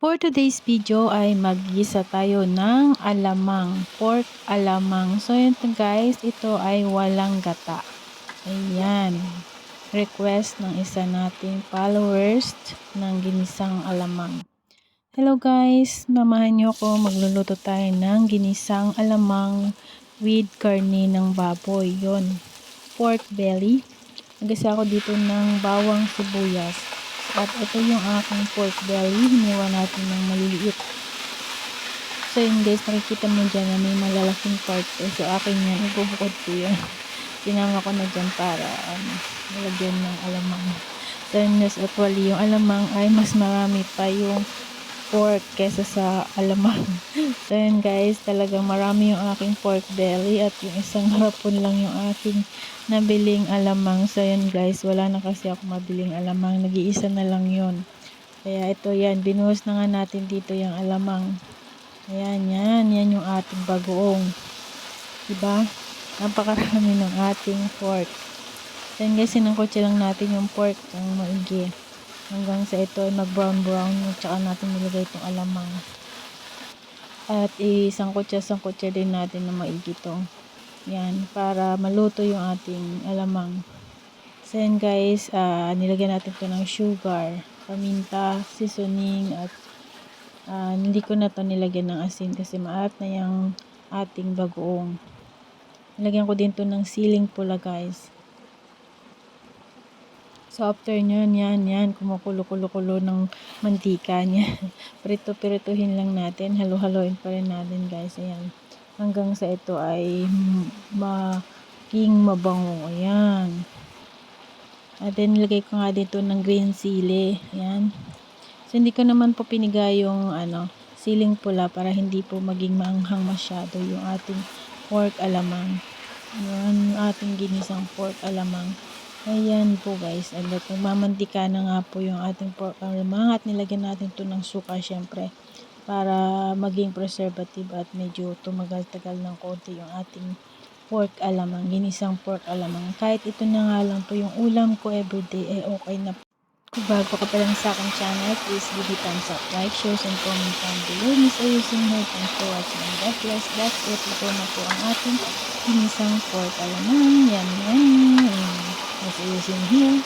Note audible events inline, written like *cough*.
For today's video ay mag-gisa tayo ng alamang, pork alamang. So yun guys, ito ay walang gata. Ayan. Request ng isa nating followers ng ginisang alamang. Hello guys, mamahan nyo ako magluluto tayo ng ginisang alamang with karne ng baboy. Yun, pork belly. Nagasa ako dito ng bawang sibuyas. At ito yung aking pork belly. Hiniwa natin ng maliliit. So yun guys, nakikita mo dyan na may malalaking part. Eh. So akin yan, ibubukod ko yun. *laughs* Sinama ko na dyan para um, malagyan ng alamang. So yun guys, actually yung alamang ay mas marami pa yung pork kesa sa alamang. *laughs* so yun guys, talagang marami yung aking pork belly at yung isang *laughs* harapon lang yung aking nabiling alamang. So yun guys, wala na kasi ako mabiling alamang. Nag-iisa na lang yun. Kaya ito yan, binuhos na nga natin dito yung alamang. Ayan, yan. Yan yung ating bagoong. Diba? Napakarami ng ating pork. Yun guys, sinangkotse lang natin yung pork ng maigi hanggang sa ito ay mag brown brown at saka natin nilagay itong alamang. At sangkot siya din natin na maigi to. Yan para maluto yung ating alamang. So guys uh, nilagyan natin to ng sugar paminta, seasoning at uh, hindi ko na to nilagyan ng asin kasi maalat na yung ating bagoong. Nilagyan ko din to ng siling pula guys So, after nyan, yan, yan, kumukulo-kulo-kulo ng mantika niya. *laughs* Prito-prituhin lang natin. Halo-haloin pa rin natin, guys. Ayan. Hanggang sa ito ay maging mabango. Ayan. At then, nilagay ko nga dito ng green sili. Ayan. So, hindi ko naman po pinigay yung, ano, siling pula para hindi po maging maanghang masyado yung ating pork alamang. Yan, ating ginisang pork alamang. Ayan po guys. At magmamantika na nga po yung ating pork alamang at nilagyan natin to ng suka syempre para maging preservative at medyo tumagal-tagal ng konti yung ating pork alamang, ginisang pork alamang. Kahit ito na nga lang po yung ulam ko everyday, eh okay na po. Kung bago ka pa lang sa aking channel, please give it thumbs up, like, share, and comment down below. Miss Ayusin here. Thanks for watching. God bless. That's it. Ito na po ang ating ginisang pork alamang. Yummy, yummy. Miss Ayusin here.